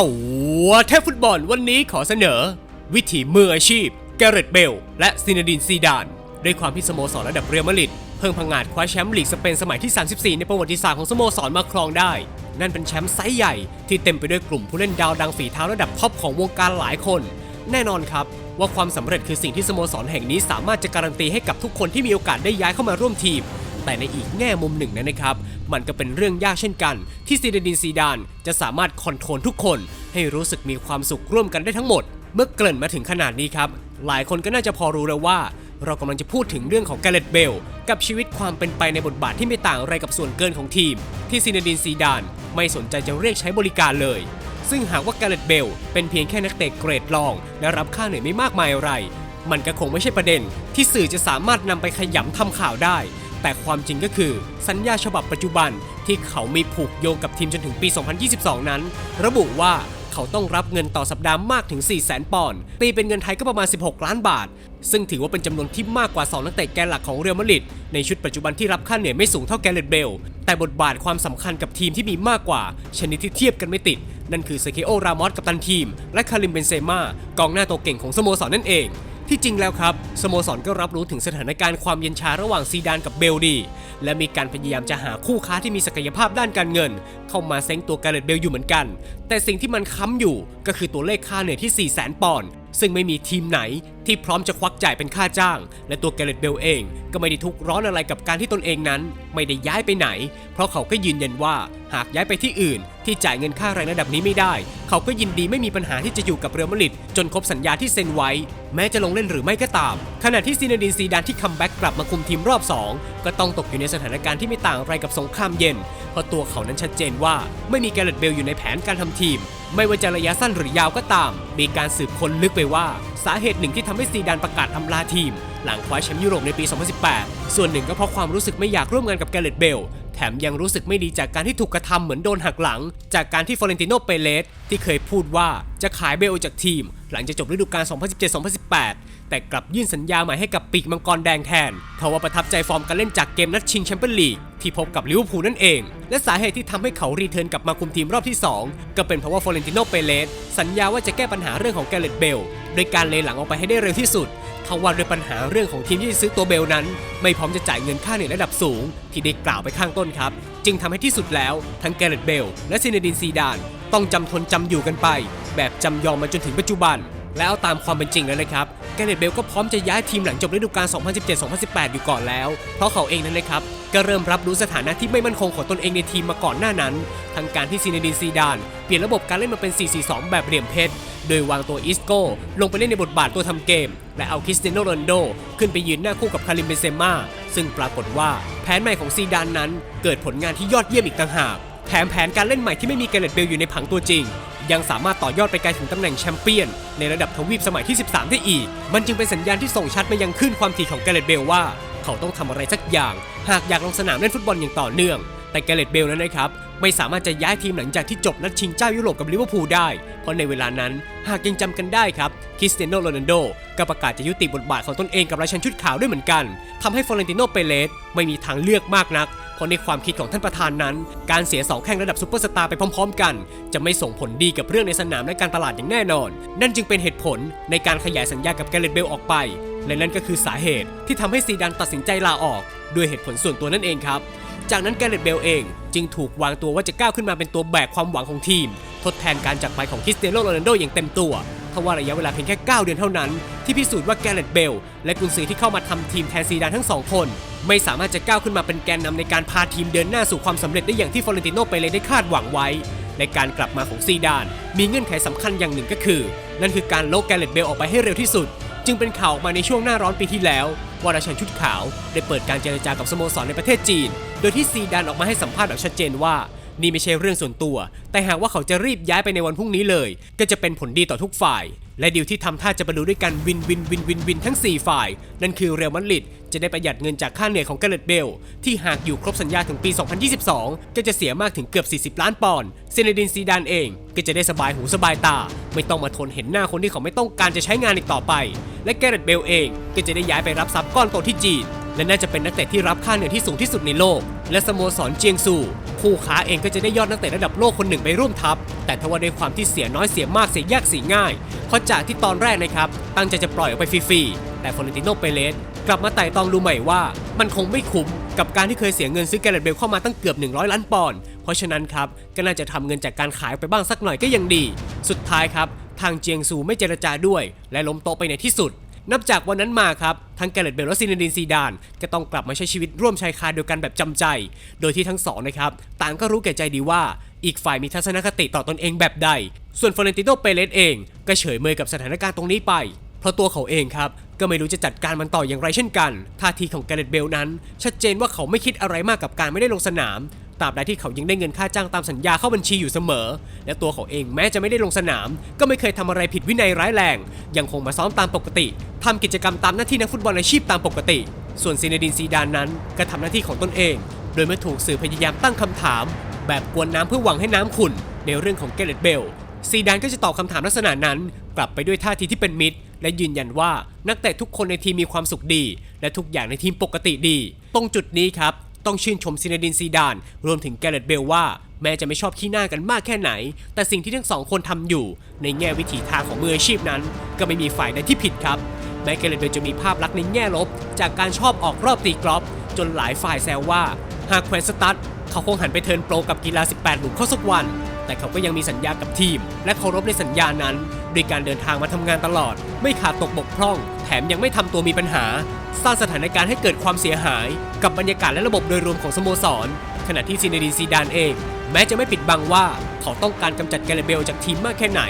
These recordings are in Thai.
ตัวเทพฟุตบอลวันนี้ขอเสนอ วิถีมืออาชีพ แกเรตเบล และซินาดินซีดาน ด้วยความที่สโมสรระดับเรียลมาดริดเพิ่งพังงาดคว้าแชมป์ลีกสเปนสมัยที่ 34 ในประวัติศาสตร์ของสโมสรมาครองได้ นั่นเป็นแชมป์ไซส์ใหญ่ที่เต็มไปด้วยกลุ่มผู้เล่นดาวดังฝีเท้าระดับท็อปของวงการหลายคน แน่นอนครับว่าความสำเร็จคือสิ่งที่สโมสรแห่งนี้สามารถจะการันตีให้กับทุกคนที่มีโอกาสได้ย้ายเข้ามาร่วมทีม แต่ในอีกแง่มุมหนึ่งนั้นะครับ มันก็เป็นเรื่องยากเช่นกัน ที่ซีเดดินซีดานจะสามารถคอนโทรลทุกคน ให้รู้สึกมีความสุขร่วมกันได้ทั้งหมด เมื่อเกริ่นมาถึงขนาดนี้ครับ หลายคนก็น่าจะพอรู้แล้วว่า เรากำลังจะพูดถึงเรื่องของแกเรตเบล กับชีวิตความเป็นไปในบทบาทที่ไม่ต่างอะไรกับส่วนเกินของทีม ที่ซีเนดินซีดานไม่สนใจจะเรียกใช้บริการเลยซึ่งหากว่าแกเรตเบลเป็นเพียงแค่นักเตะเกรดรองและรับค่าเหนื่อยไม่มากมายอะไร มันก็คงไม่ใช่ประเด็นที่สื่อจะสามารถนำไปขยำทำข่าวได้ แต่ความจริงก็คือ สัญญาฉบับปัจจุบันที่เขามีผูกโยงกับทีมจนถึงปี 2022 นั้น ระบุว่าเขาต้องรับเงินต่อสัปดาห์มากถึง 4 0 0 0 0 0 ปอนด์ ตีเป็นเงินไทยก็ประมาณ 16 ล้านบาท ซึ่งถือว่าเป็นจำนวนที่มากกว่า 2 นักเตะแกนหลักของเรอัลมาดริดในชุดปัจจุบันที่รับค่าเหนื่อยไม่สูงเท่าแกเรตเบล แต่บทบาทความสำคัญกับทีมที่มีมากกว่า ชนิดที่เทียบกันไม่ติด นั่นคือเซเคโอ รามอส กับตันทีม และคาริม เบนเซม่ากองหน้าตัวเก่งของสโมสรนั่นเอง ที่จริงแล้วครับ สโมสรก็รับรู้ถึงสถานการณ์ความเย็นชาระหว่างซีดานกับเบลดี และมีการพยายามจะหาคู่ค้าที่มีศักยภาพด้านการเงิน เข้ามาเซ้งตัวการเรตเบลอยู่เหมือนกัน แต่สิ่งที่มันค้ำอยู่ก็คือตัวเลขค่าเหนื่อยที่ 4 0 0 0 0 0 ปอนด์ซึ่งไม่มีทีมไหน ที่พร้อมจะควักจ่ายเป็นค่าจ้าง และตัวแกเรตเบลเอง ก็ไม่ได้ทุกข์ร้อนอะไรกับการที่ตนเองนั้น ไม่ได้ย้ายไปไหน เพราะเขาก็ยืนยันว่าหากย้ายไปที่อื่น ที่จ่ายเงินค่าแรงระดับนี้ไม่ได้ เขาก็ยินดีไม่มีปัญหาที่จะอยู่กับเรือัลมาดริดจนครบสัญญาที่เซ็นไว้ แม้จะลงเล่นหรือไม่ก็ตาม ขณะที่ซีนาดินซีดานที่คัมแบ็กกลับมาคุมทีมรอบ 2 ก็ต้องตกอยู่ในสถานการณ์ที่ไม่ต่างอะไรกับสงครามเย็น เพราะตัวเขานั้นชัดเจนว่าไม่มีแกเรตเบลอยู่ในแผนการทำทีม ไม่ว่าจะระยะสั้นหรือยาวก็ตาม มีการสืบค้นลึกไปว่า สาเหตุหนึ่งที่ทำให้ซีดานประกาศอำลาทีม หลังคว้าแชมป์ยุโรปในปี 2018 ส่วนหนึ่งก็เพราะความรู้สึกไม่อยากร่วมงานกับแกเรตเบล แถมยังรู้สึกไม่ดีจากการที่ถูกกระทำเหมือนโดนหักหลัง จากการที่ฟลอเรนติโนเปเลสที่เคยพูดว่าจะขายเบลจากทีม หลังจากจบฤดูกาล 2017-2018 แต่กลับยื่นสัญญาใหม่ให้กับปีกมังกรแดงแทนเพราะว่าประทับใจฟอร์มการเล่นจากเกมนัดชิงแชมเปี้ยนลีกที่พบกับลิเวอร์พูลนั่นเอง และสาเหตุที่ทำให้เขารีเทิร์นกลับมาคุมทีมรอบที่ 2 ก็เป็นเพราะว่าฟลอเรนติโนเปเลสสัญญาว่าจะแก้ปัญหาเรื่องของแกเรตเบลโดยการเลหลังออกไปให้ได้เร็วที่สุดทว่าด้วยปัญหาเรื่องของทีมที่จะซื้อตัวเบลนั้น ไม่พร้อมจะจ่ายเงินค่าเหนื่อยระดับสูง ที่ได้กล่าวไปข้างต้นครับ จึงทำให้ที่สุดแล้วทั้งแกเรตเบลและซินเนดินซีดาน ต้องจำทนจำอยู่กันไป แบบจำยอมมาจนถึงปัจจุบัน แล้วเอาตามความเป็นจริงแล้วนะครับแกเรตเบลก็พร้อมจะย้ายทีมหลังจบฤดูกาล 2017-2018 อยู่ก่อนแล้ว เพราะเขาเองนั้นนะครับ ก็เริ่มรับรู้สถานะที่ไม่มั่นคงของตนเองในทีมมาก่อนหน้านั้น ทั้งการที่ซินเนดินซีดาน เปลี่ยนระบบการเล่นมาเป็น 4-4-2 แบบเหลี่ยมเพชร โดยวางตัวอิสโก้ ลงไปเล่นในบทบาทตัวทำเกม และเอาคริสเตียโนโรนโด ขึ้นไปยืนหน้าคู่กับคาริมเบนเซม่าซึ่งปรากฏว่าแผนใหม่ของซีดานนั้น เกิดผลงานที่ยอดเยี่ยมอีกต่างหากแถมแผนการเล่นใหม่ที่ไม่มีแกเรตเบลอยู่ในผังตัวจริง ยังสามารถต่อยอดไปไกลถึงตำแหน่งแชมเปี้ยน ในระดับทวีปสมัยที่ 13 ได้อีก มันจึงเป็นสัญญาณที่ส่งชัดมายังขึ้นความถี่ของแกเรตเบลว่า เขาต้องทำอะไรสักอย่าง หากอยากลงสนามเล่นฟุตบอลอย่างต่อเนื่อง แต่แกเรตเบลนั้นนะครับไม่สามารถจะย้ายทีมหลังจากที่จบนัดชิงเจ้ายุโรปกับลิเวอร์พูลได้ เพราะในเวลานั้นหากยังจำกันได้ครับคริสเตียโนโรนัลโดก็ประกาศจะยุติบทบาทของตนเองกับราชันชุดขาวด้วยเหมือนกันทำให้ฟลอเรนติโนเปเลสไม่มีทางเลือกมากนัก เพราะในความคิดของท่านประธานนั้น การเสียสองแข้งระดับซุปเปอร์สตาร์ไปพร้อม ๆ กัน จะไม่ส่งผลดีกับเรื่องในสนามและการตลาดอย่างแน่นอน นั่นจึงเป็นเหตุผลในการขยายสัญญากับแกเรตเบลออกไป และนั่นก็คือสาเหตุที่ทำให้ซีดานตัดสินใจลาออก ด้วยเหตุผลส่วนตัวนั่นเองครับ จากนั้นแกเรตเบลเอง จึงถูกวางตัวว่าจะก้าวขึ้นมาเป็นตัวแบกความหวังของทีม ทดแทนการจากไปของคริสเตียโนโรนัลโดอย่างเต็มตัวทว่าระยะเวลาเพียงแค่ 9 เดือนเท่านั้น ที่พิสูจน์ว่าแกเรตเบลและกุนซือที่เข้ามาทำทีมแทนซีดานทั้งสองคน ไม่สามารถจะก้าวขึ้นมาเป็นแกนนำในการพาทีมเดินหน้าสู่ความสำเร็จได้อย่างที่ฟลอเรนติโนเปเลยได้คาดหวังไว้และการกลับมาของซีดาน มีเงื่อนไขสำคัญอย่างหนึ่งก็คือ นั่นคือการโลกแกเรตเบลออกไปให้เร็วที่สุด จึงเป็นข่าวออกมาในช่วงหน้าร้อนปีที่แล้วว่าราชันชุดขาว ได้เปิดการเจรจากับสโมสรในประเทศจีน โดยที่ซีดานออกมาให้สัมภาษณ์แบบชัดเจนว่านี่ไม่ใช่เรื่องส่วนตัว แต่หากว่าเขาจะรีบย้ายไปในวันพรุ่งนี้เลย ก็จะเป็นผลดีต่อทุกฝ่าย และดีลที่ทำท่าจะบรรลุด้วยกันวินวินวินวินวินทั้ง 4 ฝ่าย นั่นคือเรอัลมาดริดจะได้ประหยัดเงินจากค่าเหนื่อยของแกเรตเบล ที่หากอยู่ครบสัญญาถึงปี 2022 ก็จะเสียมากถึงเกือบ 40 ล้านปอนด์เซนดินซีดานเอง ก็จะได้สบายหูสบายตา ไม่ต้องมาทนเห็นหน้าคนที่เขาไม่ต้องการจะใช้งานอีกต่อไป และแกเรตเบลเองก็จะได้ย้ายไปรับทรัพย์ก้อนโตที่จีน และน่าจะเป็นนักเตะที่รับค่าเหนื่อยที่สูงที่สุดในโลก และสโมสรเจียงซู คู่ค้าเองก็จะได้ยอดนักเตะระดับโลกคนหนึ่งไปร่วมทัพ แต่ทว่าด้วยความที่เสียน้อยเสียมากเสียยากเสียง่าย เพราะจากที่ตอนแรกนะครับ ตั้งใจจะปล่อยออกไปฟรีๆ แต่ฟลอเรนติโนเปเลสกลับมาไต่ตองดูใหม่ว่า มันคงไม่คุ้มกับการที่เคยเสียเงินซื้อแกเรตเบลเข้ามาตั้งเกือบ 100 ล้านปอนด์ เพราะฉะนั้นครับก็น่าจะทำเงินจากการขายไปบ้างสักหน่อยก็ยังดี สุดท้ายครับทางเจียงซูไม่เจรจาด้วย และล้มโต๊ะไปในที่สุด นับจากวันนั้นมาครับ ทั้งแกเรตเบลและซินดินซีดาน ก็ต้องกลับมาใช้ชีวิตร่วมชายคาเดียวกันแบบจำใจ โดยที่ทั้งสองนะครับ ต่างก็รู้แก่ใจดีว่า อีกฝ่ายมีทัศนคติต่อตนเองแบบใด ส่วนฟลอเรนติโนเปเลสเอง ก็เฉยเมยกับสถานการณ์ตรงนี้ไป เพราะตัวเขาเองครับก็ไม่รู้จะจัดการมันต่ออย่างไรเช่นกัน ท่าทีของแกเรตเบลนั้น ชัดเจนว่าเขาไม่คิดอะไรมากกับการไม่ได้ลงสนาม ราบใดที่เขายังได้เงินค่าจ้างตามสัญญาเข้าบัญชีอยู่เสมอ และตัวเขาเองแม้จะไม่ได้ลงสนาม ก็ไม่เคยทำอะไรผิดวินัยร้ายแรง ยังคงมาซ้อมตามปกติทำกิจกรรมตามหน้าที่นักฟุตบอลอาชีพตามปกติ ส่วนซีเนดินซีดานนั้นก็ทำหน้าที่ของตนเอง โดยเมื่อถูกสื่อพยายามตั้งคำถาม แบบกวนน้ำเพื่อหวังให้น้ำขุ่นในเรื่องของเกเรตเบลซีดานก็จะตอบคำถามลักษณะนั้น กลับไปด้วยท่าทีที่เป็นมิตร และยืนยันว่านักเตะทุกคนในทีมมีความสุขดี และทุกอย่างในทีมปกติดี ตรงจุดนี้ครับ ต้องชื่นชมซินดินซีดาน รวมถึงแกเรตเบลว่า แม้จะไม่ชอบขี้หน้ากันมากแค่ไหน แต่สิ่งที่ทั้งสองคนทำอยู่ ในแง่วิถีทางของมืออาชีพนั้น ก็ไม่มีฝ่ายใดที่ผิดครับ แม้แกเรตเบลจะมีภาพลักษณ์ในแง่ลบ จากการชอบออกรอบตีกรอบ จนหลายฝ่ายแซวว่าหากแควนสตัดเขาคงหันไปเทินโปรกับกีฬา 18 หลุมเข้าสักวัน แต่เขาก็ยังมีสัญญากับทีม และเคารพในสัญญานั้นด้วยการเดินทางมาทำงานตลอด ไม่ขาดตกบกพร่อง แถมยังไม่ทำตัวมีปัญหา สร้างสถานการณ์ให้เกิดความเสียหาย กับบรรยากาศและระบบโดยรวมของสโมสร ขณะที่ซินเนดีนซีดานเอง แม้จะไม่ปิดบังว่าเขาต้องการกำจัดแกเรเบลจากทีมมากแค่ไหน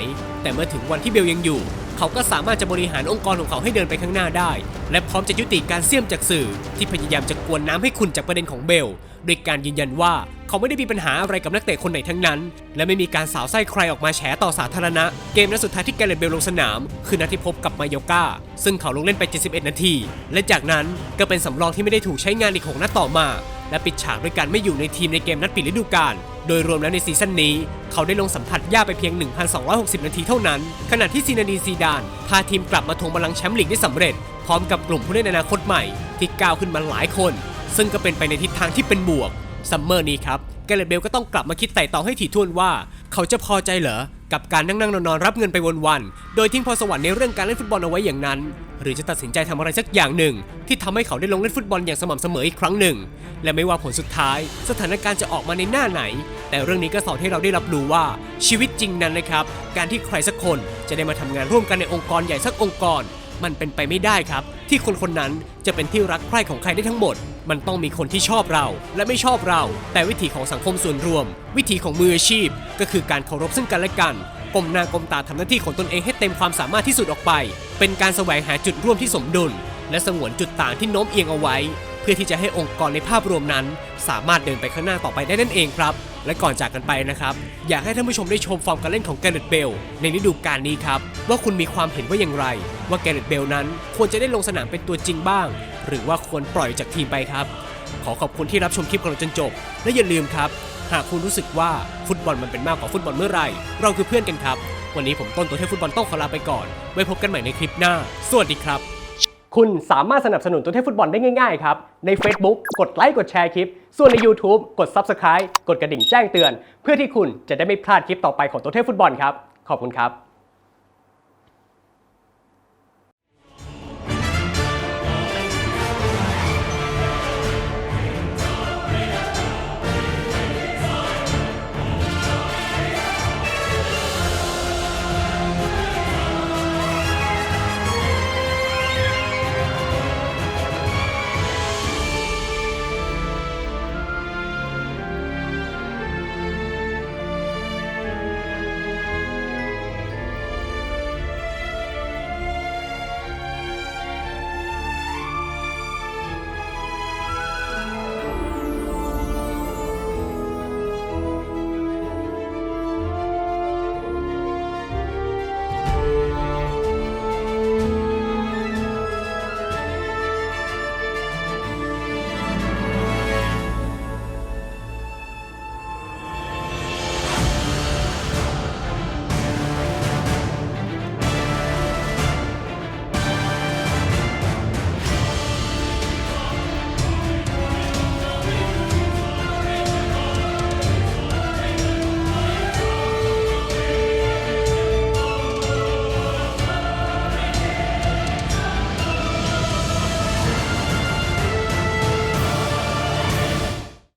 แต่เมื่อถึงวันที่เบลยังอยู่ เขาก็สามารถจะบริหารองค์กรของเขาให้เดินไปข้างหน้าได้ และพร้อมจะยุติการเสี่ยมจากสื่อ ที่พยายามจะกวนน้ำให้คุณจากประเด็นของเบลโดยการยืนยันว่าเขาไม่ได้มีปัญหาอะไรกับนักเตะคนไหนทั้งนั้น และไม่มีการสาวไส้ใครออกมาแฉต่อสาธารณะ เกมนัดสุดท้ายที่แกเรตเบลลงสนาม คือนัดที่พบกับมายอกาซึ่งเขาลงเล่นไป 71 นาที และจากนั้นก็เป็นสำรองที่ไม่ได้ถูกใช้งานอีก6นัดต่อมา และปิดฉากด้วยการไม่อยู่ในทีมในเกมนัดปิดฤดูกาล โดยรวมแล้วในซีซั่นนี้ เขาได้ลงสัมผัสยาไปเพียง 1,260 นาทีเท่านั้น ขณะที่ซีนาดีนซีดาน พาทีมกลับมาทวงบัลลังแชมป์ลีกได้สำเร็จ พร้อมกับกลุ่มผู้เล่นอนาคตใหม่ที่ก้าวขึ้นมาหลายคน ซึ่งก็เป็นไปในทิศทางที่เป็นบวกซัมเมอร์นี้ครับแกเรตเบลก็ต้องกลับมาคิดไต่ตองให้ถี่ถ้วนว่า เขาจะพอใจเหรอ กับการนั่งนั่งนอนรับเงินไปวันๆ โดยทิ้งพรสวรรค์ในเรื่องการเล่นฟุตบอลเอาไว้อย่างนั้น หรือจะตัดสินใจทำอะไรสักอย่างหนึ่ง ที่ทำให้เขาได้ลงเล่นฟุตบอลอย่างสม่ำเสมออีกครั้งหนึ่ง และไม่ว่าผลสุดท้าย สถานการณ์จะออกมาในหน้าไหน แต่เรื่องนี้ก็สอนให้เราได้รับรู้ว่าชีวิตจริงนั้นนะครับ การที่ใครสักคนจะได้มาทำงานร่วมกันในองค์กรใหญ่สักองค์กร มันเป็นไปไม่ได้ครับ ที่คนคนนั้นจะเป็นที่รักใคร่ของใครได้ทั้งหมด มันต้องมีคนที่ชอบเราและไม่ชอบเรา แต่วิถีของสังคมส่วนรวม วิถีของมืออาชีพ ก็คือการเคารพซึ่งกันและกันก้มหน้าก้มตาทำหน้าที่ของตนเองให้เต็มความสามารถที่สุดออกไป เป็นการแสวงหาจุดร่วมที่สมดุล และสงวนจุดต่างที่โน้มเอียงเอาไว้ เพื่อที่จะให้องค์กรในภาพรวมนั้น สามารถเดินไปข้างหน้าต่อไปได้นั่นเองครับ และก่อนจากกันไปนะครับ อยากให้ท่านผู้ชมได้ชมฟอร์มการเล่นของแกเรตเบลในฤดูกาลนี้ครับ ว่าคุณมีความเห็นว่าอย่างไร ว่าแกเรตเบลนั้นควรจะได้ลงสนามเป็นตัวจริงบ้าง หรือว่าควรปล่อยจากทีมไปครับ ขอขอบคุณที่รับชมคลิปของเราจนจบ และอย่าลืมครับ หากคุณรู้สึกว่าฟุตบอลมันเป็นมากกว่าฟุตบอลเมื่อไหร่เราคือเพื่อนกันครับ วันนี้ผมต้นตัวเทพฟุตบอลต้องขอลาไปก่อน ไว้พบกันใหม่ในคลิปหน้า สวัสดีครับ คุณสามารถสนับสนุนตัวเทพฟุตบอลได้ง่ายๆครับ ใน Facebook กดไลค์กดแชร์คลิป ส่วนใน YouTube กด Subscribe กดกระดิ่งแจ้งเตือน เพื่อที่คุณจะได้ไม่พลาดคลิปต่อไปของตัวเทพฟุตบอลครับ ขอบคุณครับ